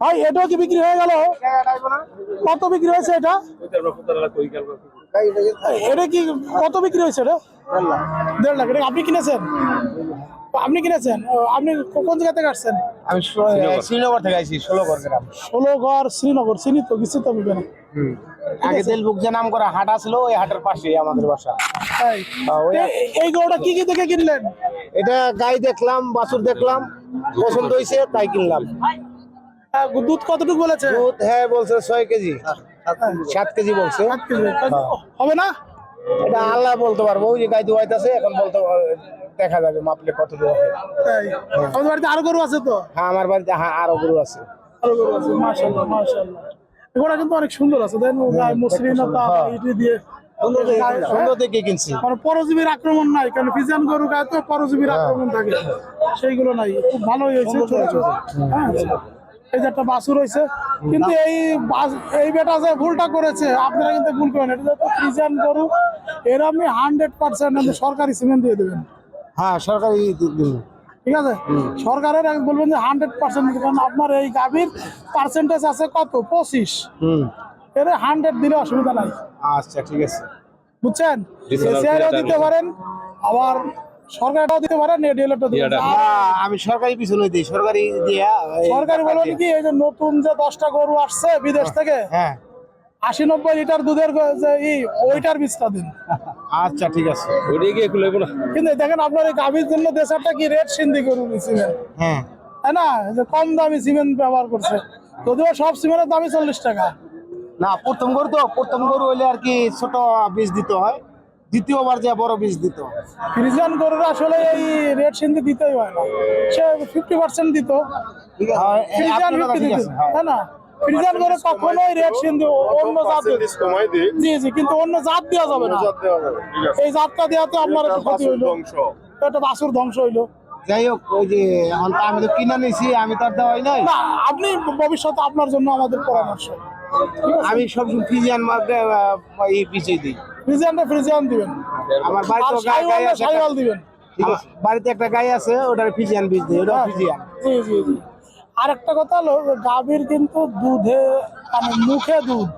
ভাই এটাও কি বিক্রি হয়ে গেল? কত বিক্রি হয়েছে এটা? এটা কি কত বিক্রি হয়েছে এটা? দেড় লাখ। এটা আপনি কিনেছেন? আপনি কিনেছেন? আপনি কোন জায়গা থেকে আসছেন? আমি শ্রীনগর। থেকে আইছি ষোলোগড় গ্রাম। ষোলো শ্রীনগর চিনি তো গেছি তো আমি এখানে। আগে তেলবুক যে নাম করা হাট ছিল ওই হাটের পাশেই আমাদের বাসা। এই গরুটা কি কি দেখে কিনলেন? এটা গাই দেখলাম বাছুর দেখলাম পছন্দ হয়েছে তাই কিনলাম। দুধ কতটুকু বলেছে? দুধ হ্যাঁ বলছে ছয় কেজি। সাত কেজি বলছে। হবে না? এটা আল্লাহ বলতে পারব যে গাই দুয়াইতেছে এখন বলতে দেখা যাবে মাপলে কত দূর হবে তাই? আমাদের বাড়িতে আরও গরু আছে তো? হ্যাঁ আমার বাড়িতে হ্যাঁ আরও গরু আছে। আরও গরু আছে মাশাআল্লাহ মাশাআল্লাহ। এগুলো কিন্তু অনেক সুন্দর আছে দেন গায়ে মসৃণতা ইটি দিয়ে। সুন্দর দেখে কিনছি। মানে পরজীবীর আক্রমণ নাই কারণ গরু গায়ে তো পরজীবীর আক্রমণ থাকে। সেইগুলো নাই খুব ভালোই হয়েছে ছোট ছোট। হ্যাঁ। এই যে একটা বাছুর রয়েছে। কিন্তু এই বাস- এই বেটা যে ভুলটা করেছে আপনারা কিন্তু ভুল করেন এটা তো ফ্রিজিয়ান গরু এর আপনি হান্ড্রেড পার্সেন্ট সরকারি সিমেন্ট দিয়ে দেবেন। হ্যাঁ সরকারি ঠিক আছে? সরকারের বলবেন যে হান্ড্রেড পার্সেন্ট কারণ আপনার এই গাভীর পার্সেন্টেজ আছে কত? পঁচিশ। হুম। এর হান্ড্রেড দিলে অসুবিধা নাই। আচ্ছা ঠিক আছে। বুঝছেন? দিতে পারেন আবার সরকারটাও দিতে হ্যাঁ, আমি সরকারি পিছনে দিই সরকারি দিয়া সরকারি বলবেন কি এই যে নতুন যে দশটা গরু আসছে বিদেশ থেকে হ্যাঁ। আশি নব্বই লিটার দুধের যে ই ওইটার বীজটা দিন। আচ্ছা ঠিক আছে। ওইটাই গিয়ে খুলে না? কিন্তু দেখেন আপনার এই গাভীর জন্য দেশারটা কি রেট সিন্ধি গরু সিমেন্ট? হ্যাঁ। তাই না? যে কম দামি সিমেন্ট ব্যবহার করছে। যদিও সব সিমেন্টের দামই চল্লিশ টাকা। না প্রথম গরু তো প্রথম গরু হইলে আর কি ছোট বীজ দিতে হয়। দ্বিতীয়বার যে বড় বীজ দিত। হয় ফ্রিজিয়ান গরুর আসলে এই রেট সিন্ধি দিতেই হয় না। সে ফিফটি পার্সেন্ট দিত। ঠিক আছে। হ্যাঁ, ফিফটি দিত হ্যাঁ। তাই না? ফ্রিজিয়ান গরু কখনোই রেট সিন্ধি অন্য জাত জি জি কিন্তু অন্য জাত দেওয়া যাবে না। দেওয়া যাবে ঠিক আছে। এই জাতটা দেওয়াতে আপনার একটু ক্ষতি হইল। একটা বাছুর ধ্বংস হইল। যাই হোক ওই যে এখন আমি তো কিনে নিছি আমি তো আর দেওয়াই নাই। না আপনি ভবিষ্যতে আপনার জন্য আমাদের পরামর্শ। আমি সবসময় ফিজিয়ান মার্কে এই পিছিয়ে দিই। ফ্রিজিয়ানটা ফ্রিজিয়ান দিবেন। আমার বাড়িতে গাই আছে সাইওয়াল দিবেন। ঠিক আছে। বাড়িতে একটা গাই আছে ওটার ফিজিয়ান বীজ দিই ওটা ফিজিয়ান। জি জি জি। আর একটা কথা হলো গাভীর কিন্তু দুধে মানে মুখে দুধ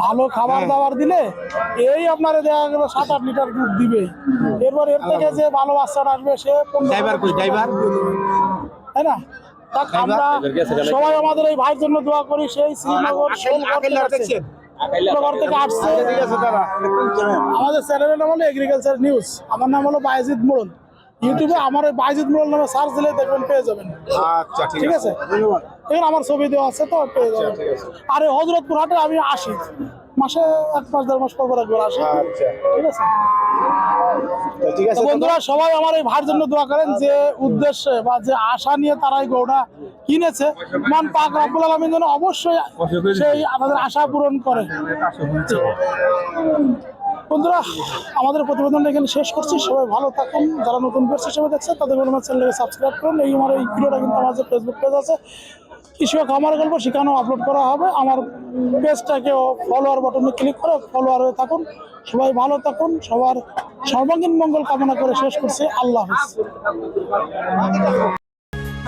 ভালো খাবার হ্যাঁ। দাবার দিলে এই আপনার দেখা গেল সাত আট লিটার দুধ দিবে। এরপর এর থেকে যে ভালো বাচ্চাটা আসবে সে ড্রাইভার কই? ড্রাইভার? তাই না? আমরা সবাই আমাদের এই ভাইয়ের জন্য দোয়া করি সেই শ্রীনগর থেকে আসছে। দাদা আমাদের চ্যানেলের নাম হলো এগ্রিকালচার নিউজ আমার নাম হলো মোড়ল ইউটিউবে আমার ওই মোড়ল নামে সার্চ দিলে দেখবেন পেয়ে যাবেন। আচ্ছা ঠিক আছে। এখানে আমার ছবি দেওয়া আছে তো পেয়ে যাবেন। আর এই হজরতপুর হাটে আমি আসি। মাসে এক মাস দেড় মাস পর একবার আসি। আচ্ছা। ঠিক আছে? ঠিক আছে বন্ধুরা সবাই আমার এই ভাইয়ের জন্য দোয়া করেন যে উদ্দেশ্যে বা যে আশা নিয়ে তারা এই গৌড়া কিনেছে। মান পাক রাব্বুল আলামিন যেন অবশ্যই সেই আমাদের আশা পূরণ করে। বন্ধুরা, আমাদের প্রতিবেদনটা এখানে শেষ করছি। সবাই ভালো থাকুন। যারা নতুন পেজ হিসেবে দেখছে তাদের বলে আমার চ্যানেলকে সাবস্ক্রাইব করুন। এই আমার এই ভিডিওটা কিন্তু আমার যে ফেসবুক পেজ আছে কৃষক আমার গল্প সেখানেও আপলোড করা হবে। আমার পেজটাকেও ফলোয়ার বাটনে ক্লিক করে ফলোয়ার হয়ে থাকুন। সবাই ভালো থাকুন। সবার সর্বাঙ্গীন মঙ্গল কামনা করে শেষ করছি। আল্লাহ হাফিজ।